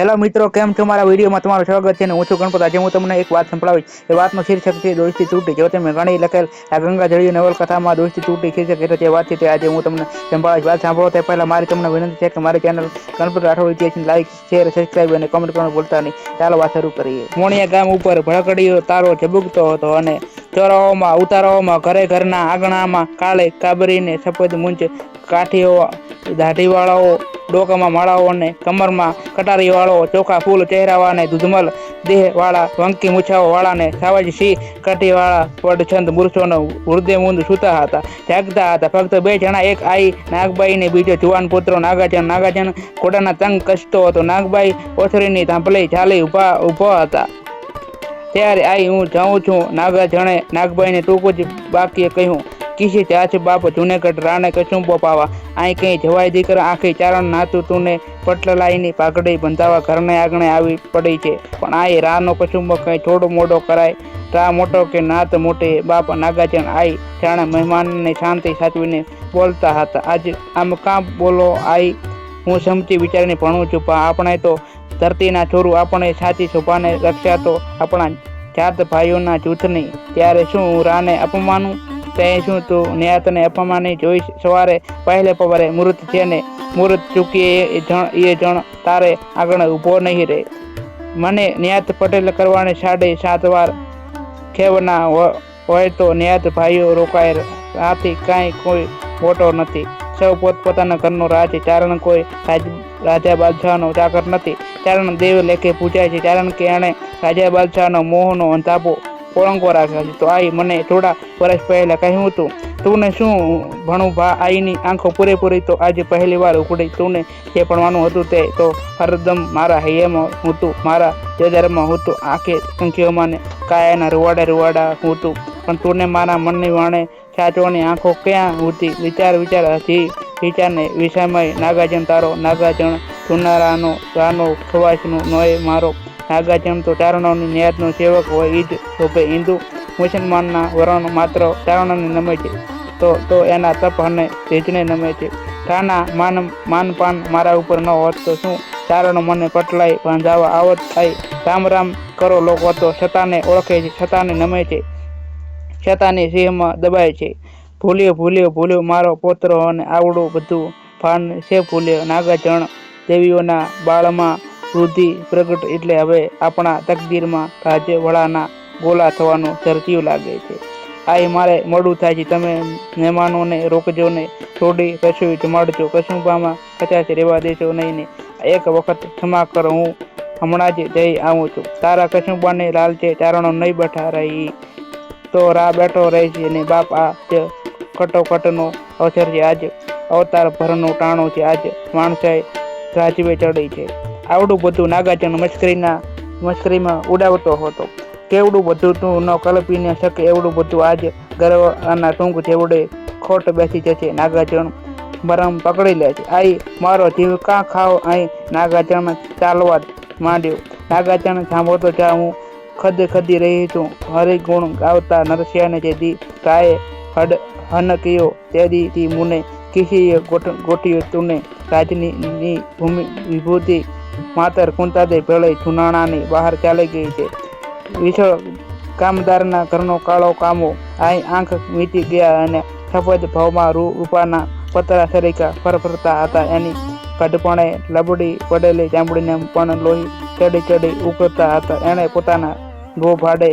Hello મિત્રો, કેમ છો? મારા વિડીયોમાં તમારું સ્વાગત છે અને હું છું ગણપત. આજે હું તમને એક વાત સંભળાવીશ. એ વાતનો શીર્ષક છે દોસ્તી તૂટી. જો તમે ઘણી લખેલ આ ગંગા જળિયું નવલકથામાં દોસ્તી તૂટી શીર્ષક એટલે જે વાત છે તે આજે હું તમને સંભળાવીશ. વાત સાંભળો તે પહેલાં મારી તમને વિનંતી છે કે મારી ચેનલ ગણપત રાઠોડ ઇતિહાસની લાઈક શેર સબસ્ક્રાઈબ અને કમેન્ટ કરવાનું ભૂલતા નહીં. ચાલો વાત શરૂ કરીએ. મોણિયા ગામ ઉપર ભડકડીયો તારો ઝબુકતો હતો અને ચોરાઓમાં, ઉતારાઓમાં ઘરે ઘરના આંગણામાં કાળે કાબરીને સફેદ મૂંચ કાઠીઓ દાઢીવાળાઓ ડોકામાં માળાઓ અને કમરમાં કટારીવાળો ચોખા, ફૂલ ચહેરાવાળાને દૂધમલ દેહવાળા, વંકી મૂછાઓ વાળાને સાવજ સિંહ કાઠીવાળા પડછંદ મુરછોનો વૃદ્ધે મુંદ સૂતા હતા, જાગતા હતા. ફક્ત બે જણા, એક આઈ નાગબાઈ ને બીજો જુવાન પુત્રો નાગાજન નાગાજન ઘોડાના તંગ કસતો હતો. નાગબાઈ ઓથરીની થાંભલે ચાલી ઊભા ઊભા હતા. ત્યારે આઈ, હું જાઉં છું. નાગાજણે નાગભાઈને ટૂંકું જ બાકીએ કહ્યું કિસી ચાચ બાપ, જુનેગઢ, રાણે કશું પાવા. આઈ કઈ જવાય દીકરા આખી ચારણ નાતું તુને પટલલાઈની પાઘડી બંધાવા ઘરને આંગણે આવી પડી છે. પણ આય રાનો કચુંબો કઈ થોડો મોડો કરાય. રા મોટો કે નાત મોટે, બાપ નાગાજણ આઈ જાણે મહેમાનને શાંતિ સાચવીને બોલતા હતા. આજે આમ કાં બોલો આઈ હું સમજી વિચારીને ભણું છું, પણ આપણે તો ધરતીના છોરું, આપણે સાચી શોભાને રક્ષા તો આપણા જાત ભાઈઓના જૂથની. ત્યારે શું હું રાને અપમાનું? તે શું તું ન્યાતને અપમાની જોઈ સવારે પહેલે પવારે મૃત છે ને મૃત ચૂકી એ જણ એ જણ તારે આગળ ઊભો નહીં રહે મને ન્યાત પટેલ કરવાને સાડે સાત વાર ખેવના હોય તો ન્યાત ભાઈઓ રોકાય આથી કાંઈ કોઈ મોટો નથી. સૌ પોતપોતાના ઘરનો રાજ ચારણ કોઈ રાજ બાદશાહનો ચાકર નથી. ચારણ દેવ લેખે પૂજાય છે, ચારણ કે એણે રાજા બાદશાહનો મોહનો અંધાપો ઓળંગો રાખ્યો છે. તો આઈ મને થોડા વર્ષ પહેલા કહ્યું હતું તુંને શું ભણું ભા? આઈની આંખો પૂરેપૂરી તો આજે પહેલી વાર ઉકળી તુંને જે ભણવાનું હતું તે તો હરદમ મારા હૈયામાં હતું, મારા જજારમાં હતું, આંખે સંખ્યામાં કાયાના રૂવાડા રૂવાડા હતું. પણ તુંને મારા મનની વાણે સાચવાની આંખો ક્યાં હતી? વિચાર વિચાર હતી વિચારને વિષયમય નાગાજન તારો, નાગાજણ સુનારાનો, રાનો ખવાશનો નોય મારો. નાગાજન તો ચારણોની નિયાતનો સેવક હોય એ જ શોભે હિન્દુ, મુસલમાનના વરણ માત્ર ચારણોને નમે છે. તો તો એના તપ અને તેજને નમે છે. તાના માન, માનપાન મારા ઉપર ન હોત તો શું? ચારણો મને પટલાઈ બાંધાવા આવત થાય. રામ રામ કરો લોકો તો છતાંને ઓળખે છે છતાંને નમે છે. છતાની સિંહમાં દબાય છે. ભૂલ્યો ભૂલ્યો ભૂલ્યો મારો પોતરો અને આવડું બધું ભાન છે ભૂલ્યો. નાગાજણ દેવીઓના બાળમાં વૃદ્ધિ પ્રગટ એટલે હવે આપણા તકદીરમાં રાજ્યવડાના ગોલા થવાનું ચરચિયું લાગે છે. આઈ મારે મોડું થાય છે. તમે મહેમાનોને રોકજો ને થોડી રસોઈ જમાડજો. કસુંબામાં કચાશ રહેવા દેજો નહીં ને એક વખત ક્ષમા કરો. હું હમણાં જ જઈ આવું છું. તારા કસુંબાને લાલચે ચારણો નહીં બેઠા રહી. તો રા બેઠો રહી છે ને બાપ આ જ કટોકટનો અવસર છે. આજ અવતાર ભરનો ટાણો છે. આજ માણસાઈ રાજવે ચડી છે. આવડું બધું નાગાજન મશ્કરીના મશ્કરીમાં ઉડાવતો હતો. કેવડું બધું તું ન કલ્પી ન શકે એવડું બધું આજ ગરવાના ટૂંક જેવડે ખોટ બેસી જશે. નાગાજણ મરમ પકડી લે છે. આઈ, મારો જીવ કાં ખાવ અહીં નાગાજણ ચાલવા માંડ્યો. નાગાજણ સાંભળતો જા, હું ખદ ખદી રહી છું. હરિગુણ ગાવતા નરસિંહને દી ગાય હડ હનકયો, તે દી મુને કિસીએ ગોઠ ગોઠ્યો તુને રાજની ભૂમિ વિભૂતિ માતર કુંતાદે ભેળે ચુનાણાની બહાર ચાલી ગઈ છે. વિછળ કામદારના ઘરનો કાળો કામો આઈ આંખ મીટી ગયા અને સફેદ ભાવમાં રૂ રૂપાના પતરા સરીકા ફરફરતા હતા. એની કડપણે લબડી પડેલી ચામડીને પણ લોહી ચડી ચડી ઉકળતા હતા. એણે પોતાના ગો ભાડે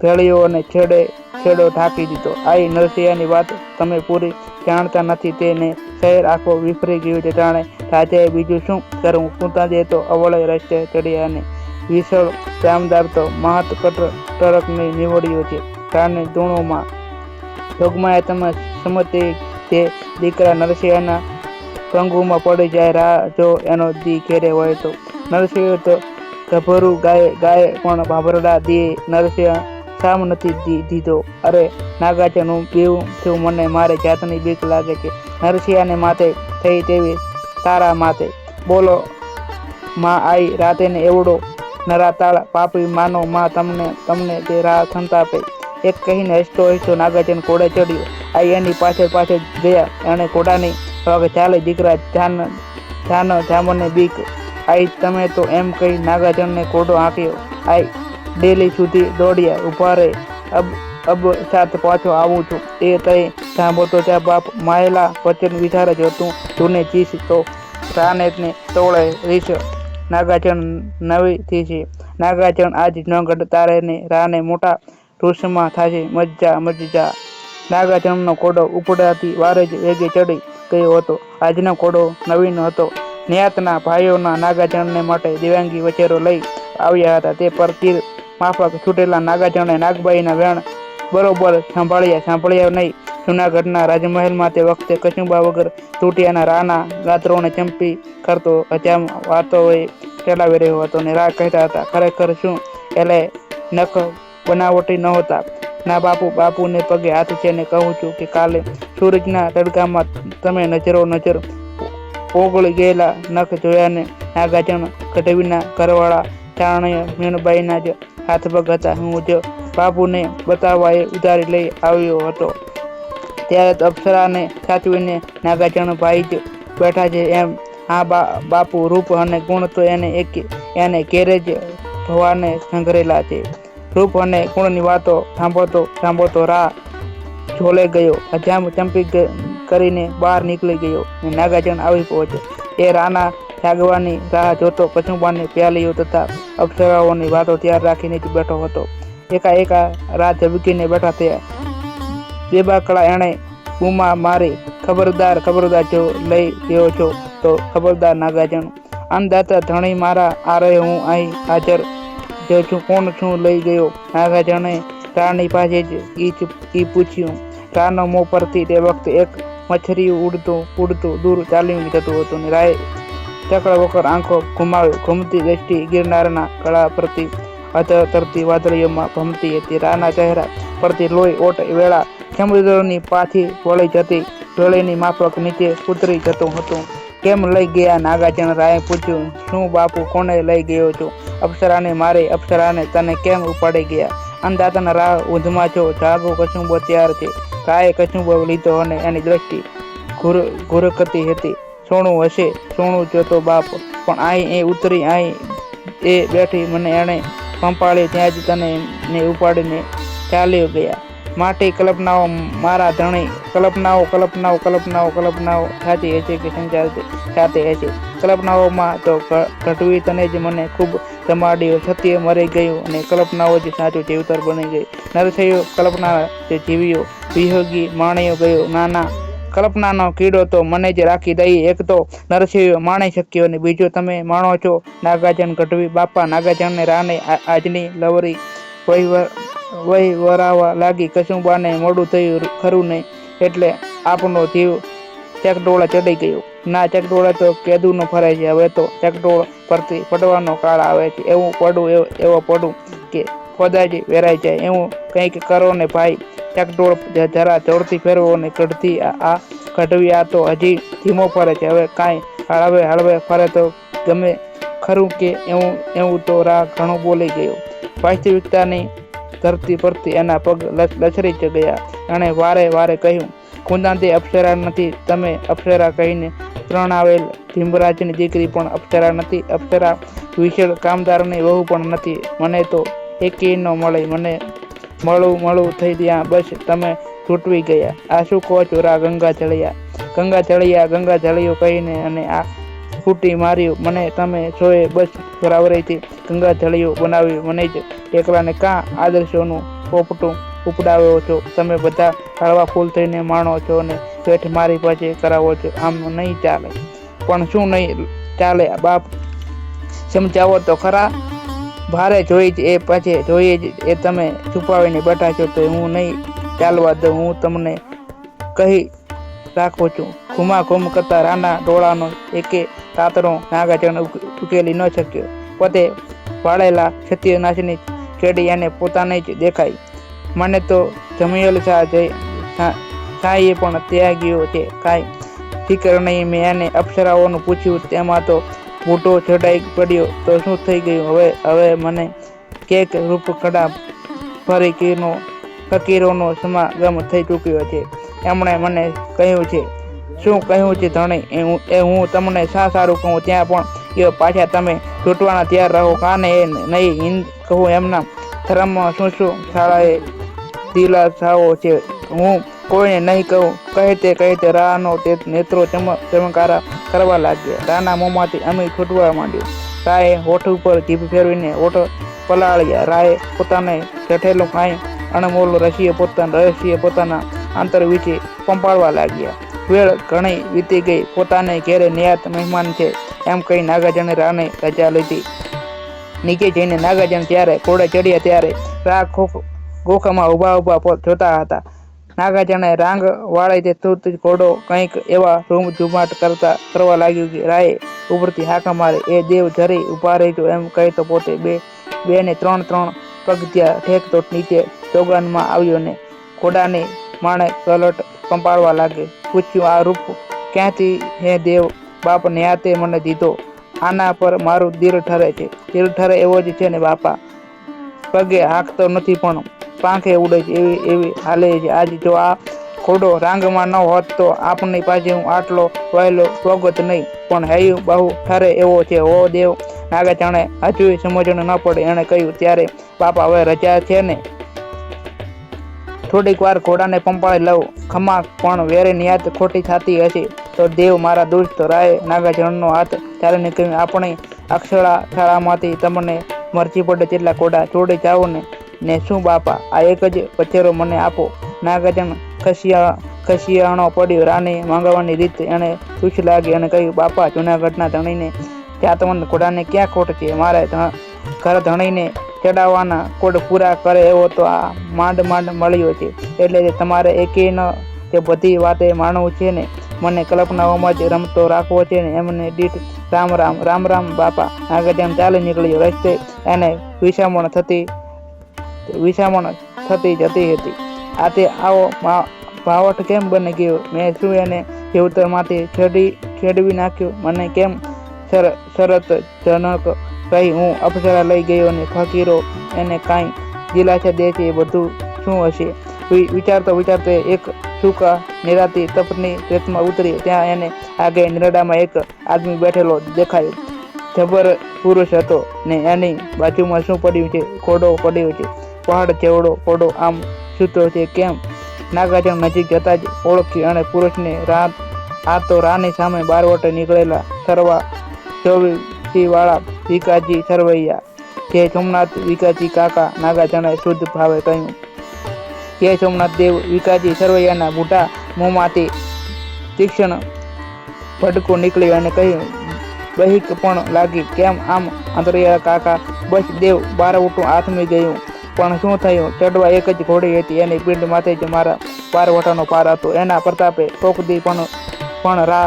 ભેળીઓને છેડે છેડો ઢાંકી દીધો. આઈ નરસિંહાની વાત તમે પૂરી જાણતા નથી. તેને શહેર આખો વિફરી ગયું છે. જાણે રાજાએ બીજું શું કરવું કુંતાજે તો અવળે રસ્તે ચડ્યા અને વિશાળ જામદાર તો મહત કટર ટરકને નીવડ્યો છે. કારણે ધૂણોમાં જોગમાએ તમે સમજતી તે દીકરા નરસિંહના કંગુમાં પડી જાય, રાહ જો એનો દી ઘેરે હોય તો. નરસિંહ તો ગભરું ગાય ગાય પણ ભાભરડા દીએ નરસિંહ સામ નથી દીધો. અરે નાગાજન હું પીવું છું, મને મારે જાતની બીક લાગે છે નરસિંહને માથે થઈ તેવી તારા માથે. બોલો, માં આઈ રાતે ને એવડો નરાતાળ પાપી માનો, માં તમને તમને તે રાહ સંતાપે એક કહીને હસતો હસતો નાગાજન કોડે ચડ્યો. આઈ એની પાછળ પાછળ ગયા અને ઘોડાની, હવે ચાલે દીકરા જાન જાન જામને બીક. આઈ, તમે તો એમ કહી નાગાજણને કોડો હાંક્યો આઈ, ડેલી સુધી દોડ્યા ઊભા રહે. અબ અબ સાથ પાછો આવું છું. એ તય સાંભળતો ત્યાં બાપ માયેલા વચન વિચાર જ હતું. જૂને ચીસ તો પ્રાણેતને તોળે રીસ નાગાચણ નવી થી છે. નાગાજણ આજ ન ઘટતા ને રાને મોટા ઋષમાં થાશે મજા મજા નાગાચરણનો કોડો ઉપડાતી વારે જ વેગે ચડી ગયો હતો. આજનો કોડો નવીન હતો. ન્યાતના ભાઈઓના નાગાચરણને માટે દિવ્યાંગી વચેરો લઈ આવ્યા હતા. તે પર તીર માફક છૂટેલા નાગાચરણે નાગબાઈના વેણ બરોબર સાંભળ્યા સાંભળ્યા નહીં. જુનાગઢના રાજમહેલમાં તે વખતે કચુંબા વગર તૂટિયાના રાના ગાત્રોને ચંપી કરતો હજામ વાતોએ ચલાવી રહ્યો હતો ને રા કહેતા હતા, ખરેખર શું? એટલે નખ બનાવટી નહોતા. ના બાપુ, બાપુને પગે હાથ છે ને કહું છું કે કાલે સૂરજના તડકામાં તમે નજરો નજર ઓગળી ગયેલા નખ જોયાને નાગાજણ ગઢવીના ઘરવાળા ચારણીય મીણબાઈના જ હાથ પગ હતા. હું જ બાપુને બતાવવા એ ઉધારી લઈ આવ્યો હતો. ત્યારે અપ્સરાને સાચવીને નાગાજણ ભાઈ જ બેઠા છે એમ આ બાપુ, રૂપ અને ગુણ તો એને એક, એને ઘેરે જ ભવાને સંઘરેલા છે. રૂપ અને ગુણની વાતો સાંભળતો સાંભળતો રા ઝોલે ગયો. અજામ ચંપી કરીને બહાર નીકળી ગયો ને નાગાજણ આવી પહોંચ્યો. એ રાના જાગવાની રાહ જોતો કચુંબાની પ્યાલીઓ તથા અપ્સરાઓની વાતો ત્યાર રાખીને જ બેઠો હતો. એકાએકા રાત ઝબકીને બેઠા થયા. બેબાકડા એણે બૂમા મારી ખબરદાર ખબરદાર જો લઈ ગયો છો તો ખબરદાર નાગાજણ. અન્નદાતા ધણી મારા આરે હું અહીં હાજર જો છું, કોણ છું લઈ ગયો? નાગાજણે રાણી પાસે જ ઈ પૂછ્યું. રાનો મોં પરથી તે વખતે એક મચ્છરી ઉડતું ઉડતું દૂર ચાલ્યું જતું હતું ને રાય ચકડ વખર આંખો ઘુમાવી, ઘૂમતી દ્રષ્ટિ ગિરનારના કળા પરથી અધતરતી વાદળીઓમાં ભમતી હતી. રાના ચહેરા પરથી લોહી ઓટ વેળા સમુદ્રની પાછી વળી જતી. ડોળીની માફક નીચે ઉતરી જતું હતું. કેમ લઈ ગયા? નાગાજન રાયે પૂછ્યું. શું બાપુ કોને લઈ ગયો છો? અપ્સરાને મારે, અપ્સરાને તને કેમ ઉપાડી ગયા? અન્નદાતાના રાહ ઊંધમાં છો. જાગો કચુંબો તૈયાર છે. રાયે કચુંબો લીધો અને એની દ્રષ્ટિ ઘુર, ઘુરકતી હતી. સોનું હશે સોનું જોતો બાપ, પણ અહીં એ ઉતરી અહીં એ બેઠી. મને એણે પંપાળી ત્યાં જ તને ને ઉપાડીને ચાલ્યો ગયા. માટે કલ્પનાઓ મારા ધણી, કલ્પનાઓ કલ્પનાઓ કલ્પનાઓ કલ્પનાઓ સાચી હશે કે સંચાર સાથે હશે. કલ્પનાઓમાં તો ઘટવી તને જ મને ખૂબ સમાડ્યો સત્ય મરી ગયું અને કલ્પનાઓ જ સાચું જીવતર બની ગઈ. નરસૈયો કલ્પના જે જીવ્યો. વિયોગી માણ્યો ગયો. નાના કલ્પનાનો કીડો તો મને જ રાખી દઈ. એક તો નરસિંહ માણી શક્યો અને બીજો તમે માણો છો. નાગાજન ગઢવી બાપા નાગાજનને રાને આજની લવરી વહી વરાવા લાગી કસુંબાને મોડું થયું ખરું નહીં. એટલે આપનો જીવ ચકડોળા ચડી ગયો. ના, ચકડોળા તો કેદુનો ફરે છે. હવે તો ચકડોળ પરથી પડવાનો કાળ આવે છે. એવું પડું એવો- પડું કે ખોદાજી વેરાઈ જાય. એવું કંઈક કરો ને ભાઈ. ચકડોળ જરા જોરથી ફેરવો અને કઢથી આ કઢવી આ તો હજી ધીમો ફરે છે. હવે કાંઈ હળવે હળવે ફરે તો ગમે ખરું કે એવું એવું તો રા ઘણું બોલી ગયો. વાસ્તવિકતાની ધરતી પરથી એના પગ લસરી જ ગયા. એણે વારે વારે કહ્યું કુંદાંતી અપ્સરા નથી. તમે અપ્સરા કહીને ત્રણ આવેલ ભીમરાજની દીકરી પણ અપ્સરા નથી. અપ્સરા વિશેળ કામદારની વહુ પણ નથી. મને તો એકેય ન મળે. મને મળું મળું થઈ ગયા. બસ તમે તૂટવી ગયા. આ શું કહો છો? રા ગંગા જળિયા. ગંગા જળિયા, ગંગા જળિયો કહીને અને આ ફૂટી માર્યું. મને તમે સોએ બસ બરાબરીથી ગંગા જળિયો બનાવ્યું. મને જ એકલાને કાં આદર્શોનું પોપટું ઉપડાવ્યો છો? તમે બધા હળવા ફૂલ થઈને માણો છો અને પેઠ મારી પાસે કરાવો છો. આમ નહીં ચાલે. પણ શું નહીં ચાલે? બાપ, સમજાવો તો ખરા. ભારે જોઈ જ એ પાછી જોઈએ જ એ તમે છુપાવીને બેઠા છો તો હું નહીં ચાલવા દઉં, હું તમને કહી રાખું છું. ઘુમા ઘુમ કરતા રાના ડોળાનો એકે તાતરો નાગાજણ ઉક- ઉકેલી ન શક્યો. પોતે વાળેલા ક્ષત્રિયનાશની કેડી એને પોતાને જ દેખાય મને તો જમિયલ શાહ જઈ સાંઈએ પણ ત્યાગીઓ છે. કાંઈ ફિકર નહીં, મેં એને અપ્સરાઓનું પૂછ્યું, તેમાં તો બૂટો ચડાઈ પડ્યો તો શું થઈ ગયું? હવે હવે મને કેક રૂપકડા ફરી કીનો ફકીરોનો સમાગમ થઈ ચૂક્યો છે. એમણે મને કહ્યું છે, શું કહ્યું છે ધણી? એ હું તમને શા સારું કહું? ત્યાં પણ એ પાછા તમે તૂટવાના તૈયાર રહો. કાને એ નહીં હિન્દ કહું એમના ધર્મમાં શું શું? શાળાએ દિલાસાઓ છે. હું કોઈને નહીં કહું. કહેતે કહેતે રાહનો તે નેત્રો ચમક ચમકારા કરવા લાગ્યા. રાના મોંમાંથી અમી છૂટવા માંડ્યું. રાએ હોઠ ઉપર જીભ ફેરવીને હોઠ પલાળ્યા. રાએ પોતાને જઠેલું કાંઈ અણમોલ રસીએ પોતાના રહસ્ય પોતાના આંતર વિશે પંપાળવા લાગ્યા. વેળ ઘણી વીતી ગઈ. પોતાને ઘેરે નિયાત મહેમાન છે એમ કહી નાગાજણે રાને રજા લીધી. નીચે જઈને નાગાજન ત્યારે ઘોડે ચડ્યા ત્યારે રા ગોખામાં ઊભા ઊભા જોતા હતા. નાગાજણે રાંગ વાળે તે તુરત જ ઘોડો કંઈક એવા રૂમ ઝુમાટ કરતા કરવા લાગ્યું કે રાયે ઉભરતી હાકા મારે. એ દેવ જરી ઊભા રહેજો એમ કહી તો પોતે બે બે ને ત્રણ ત્રણ પગથિયા ઠેક તો નીચે ચોગાનમાં આવ્યો ને ઘોડાને માણે કલટ પંપાળવા લાગે. પૂછ્યું, આ રૂપ ક્યાંથી હે દેવ? બાપ ન્યાતે મને દીધો. આના પર મારું દિલ ઠરે છે. દિલ ઠરે એવો જ છે ને બાપા. પગે હાંકતો નથી પણ પાંખે ઉડે છે, એવી એવી હાલે છે. આજ જો આ ઘોડો રાંગમાં ન હોત તો આપની પાસે હું આટલો વહેલો સ્વગત નહીં. પણ હૈયું બહુ ઠરે એવો છે. હો દેવ નાગાચાણે હજુ સમજણ ન પડે. એણે કહ્યું, ત્યારે બાપા હવે રજા છે ને? થોડીક વાર ઘોડાને પંપાળી લઉં. ખમા, પણ વેરે નિયાત ખોટી થતી હશે. તો દેવ મારા દુષ્ટ રાય નાગાજણનો હાથ ચાલીને કહ્યું, આપણે અક્ષરા શાળામાંથી તમને મરજી પડે તેટલા ઘોડા. છોડી જાઓ ને. ને શું બાપા? આ એક જ પચેરો મને આપો. નાગજન ખસિયા, ખસિયાણો પડ્યો. રાને માંગવાની રીત એણે ખુશ લાગી અને કહ્યું, બાપા, જુનાગઢના ધણીને ત્યાં તમને ઘોડાને ક્યાં ખોટ છે મારે ઘર ધણીને ચડાવવાના કોડ પૂરા કરે એવો તો આ માંડ માંડ મળ્યો છે. એટલે તમારે એકેય ન તે બધી વાતે માનવું છે ને. મને કલ્પનાઓમાં જ રમતો રાખવો છે ને. એમને દીઠ, રામ રામ રામ રામ, બાપા. આગળ જેમ ચાલી નીકળ્યો. રસ્તે એને વિસામણ થતી વિસામણ થતી જતી હતી. આ તે આવો ભાવટ કેમ બની ગયો? મેં શું એને જીવતરમાંથી છેડી, છેડવી નાખ્યો? મને કેમ સર શરત જનક કહી હું અપ્સરા લઈ ગયો અને ફકીરો એને કાંઈ દિલાસા દે છે એ બધું શું હશે? વિચારતો વિચારતો એક સૂકા નિરાતી તપની રેતમાં ઉતરી ત્યાં એને આગે નિરડામાં એક આદમી બેઠેલો દેખાયો. જબર પુરુષ હતો ને એની બાજુમાં શું પડ્યું છે? ઘોડો પડ્યો છે. પહાડ જેવડો ઓડો આમ સૂતો છે કેમ? નાગાજણ નજીક જતા જ ઓળખી અને પુરુષને રાત, આ તો રાની સામે બારવટે નીકળેલા સરવા ચોવીસીવાળા વિકાજી સરવૈયા જે સોમનાથ વિકાજી કાકા નાગાજણે શુદ્ધ ભાવે કહ્યું. જય સોમનાથ દેવ વિકાજી સરવૈયાના બુઢા મોંમાંથી તીક્ષ્ણ ભડકો નીકળ્યું અને કહ્યું, બહિક પણ લાગી, કેમ આમ અંતરિયા કાકા? બસ દેવ બારવટું આથમી ગયું. પણ શું થયું? ચડવા એક જ ઘોડી હતી. એની પીંડ માથે જ મારા પારવટાનો પાર હતો. એના પ્રતાપે કોકદી પણ પણ રા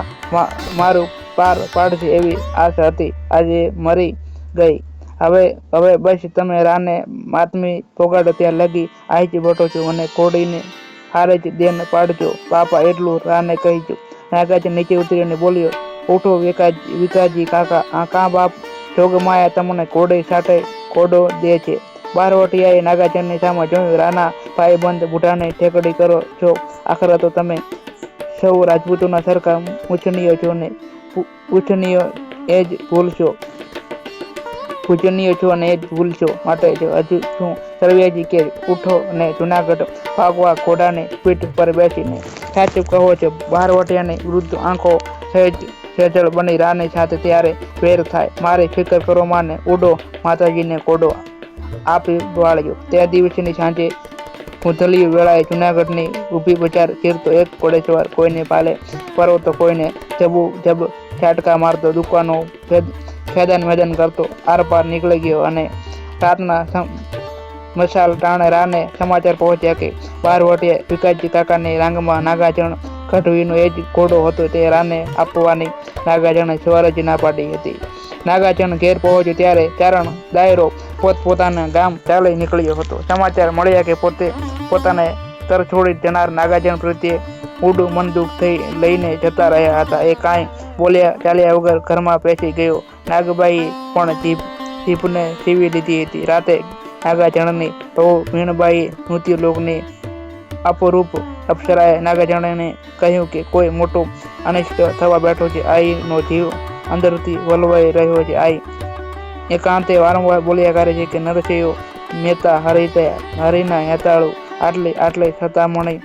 મારું પાર પાડશે એવી આશા હતી. આજે મરી ગઈ. હવે હવે બસ તમે રાને માતમી પોગાડો ત્યાં લગી આઈ જ બેઠો છું અને ઘોડીને હારે જ દેન પાડજો. બાપા એટલું રાને કહીજો નાગાજ નીચે ઉતરીને બોલ્યો, ઉઠો વિકાજી વિકાજી કાકા. આ કાં બાપ જોગમાયા તમને ઘોડે સાથે ઘોડો દે છે? બારવટિયાએ નાગાજનની સામે જોયું, રાના ભાઈબંધ બુઢાને ઠેકડી કરો છો આખરે તો તમે સૌ રાજપૂતોના સરખા પૂછનીય છો ને પૂછનીય એ જ ભૂલશો. પૂજનીય છો અને એ જ ભૂલશો માટે હજુ શું સરવૈયાજી કે ઉઠો અને જુનાગઢ ભાગવા ઘોડાને પીઠ પર બેસીને. સાચું કહો છો, બારવટિયાની વૃદ્ધ આંખો સહેજ સેજળ બની, રાની સાથે ત્યારે વેર થાય. મારે ફિકર કરો માને, ઉડો માતાજીને કોડો આપી વાળ્યો. તે દિવસની સાંજે ઉધલિયું વેળાએ જૂનાગઢની ઊભી બજાર ફેરતો એક ઘોડેસવાર કોઈને પાલે, પરો તો કોઈને જબુ જબ છાટકા મારતો, દુકાનો ખેદાન મેદાન કરતો, આરપાર નીકળી ગયો અને રાતના મશાલ ટાણે રાને સમાચાર પહોંચ્યા કે બારવટીએ વિકાસજી કાકાની રાંગમાં નાગાજણ ગઢવીનો એ જ ઘોડો હતો, તે રાને આપવાની નાગાજણે સવારે જ ના પાડી હતી. નાગાજણ ઘેર પહોંચ્યો ત્યારે ચારણ દાયરો પોતપોતાના ગામ ચાલી નીકળ્યો હતો. સમાચાર મળ્યા કે પોતે પોતાને તર છોડી જનાર નાગાજન પ્રત્યે ઊડું મન દુઃખ થઈ લઈને જતા રહ્યા હતા. એ કાંઈ બોલ્યા ચાલ્યા વગર ઘરમાં પેસી ગયો. નાગબાઈ પણ જીભ જીભને સીવી લીધી હતી. રાતે નાગાજણની બહુ મીણબાઈ મૃત્યુલોકની અપરૂપ અપ્સરાએ નાગાજણને કહ્યું કે કોઈ મોટું અનિષ્ટ થવા બેઠો છે. આઈનો જીવ અંદરથી વલવાઈ રહ્યો છે. આઈ એકાંતે વારંવાર બોલ્યા કરે છે કે, નરસિંહો, મહેતા હરિદયા હરિના હેતાળુ આટલી આટલી સતામણી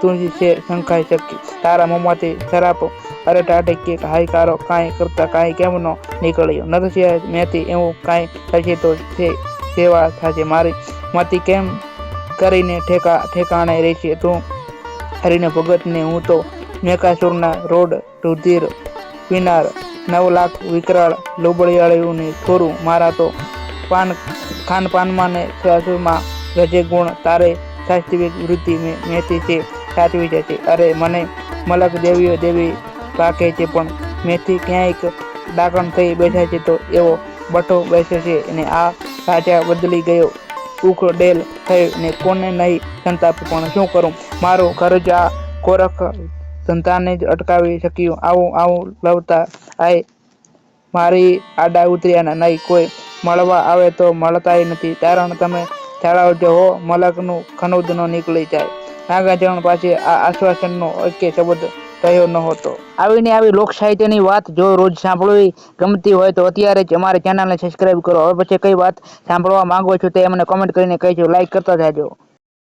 તું જ છે શંખાઈ શકી તારા મોંમાંથી શરાપ અરે ટાટે કે હાઈકારો કાંઈ કરતા કાંઈ કેમ ન નીકળ્યો? નરસિંહ મહેતી, એવું કાંઈ થશે તો છે, સેવા થશે મારી મતી કેમ કરીને ઠેકા ઠેકાણે રહેશે તું? હરીને ભગતને હું તો મેકાસુરના રોડ રુધિર પીનાર નવ લાખ વિકરાળ ને થોરું મારા તો પાન ખાનપાનમાં ને સાસુમાં રજે ગુણ, તારે સાત્વિક વૃત્તિ મેથી છે, સાચવી જશે અરે, મને મલક દેવીઓ દેવી પાકે છે પણ મેથી ક્યાંયક ડાકણ થઈ બેઠા છે તો એવો બટો બેસે છે અને આ રાજા બદલી ગયો. ઉખ ડેલ થયો ને કોને નહીં સંતાપ? પણ શું કરું? મારું ઘર જ આ કોરખ ધંધાને જ અટકાવી શક્યું. આવું આવું લવતા આય, મારી આડા ઉતર્યાના નહીં કોઈ મળવા આવે તો મળતાય નથી. કારણ તમે જાળવજો હો, મલકનું ખનુદ નો નીકળી જાય. નાગાજણ પાસે આ આશ્વાસનનો એકે શબ્દ રહ્યો ન હતો આવીને આવી લોક સાહિત્યની વાત જો રોજ સાંભળવી ગમતી હોય તો અત્યારે જ અમારી ચેનલને સબસ્ક્રાઇબ કરો. હવે પછી કઈ વાત સાંભળવા માંગો છો તે અમને કોમેન્ટ કરીને કહેજો. લાઈક કરતા જાજો.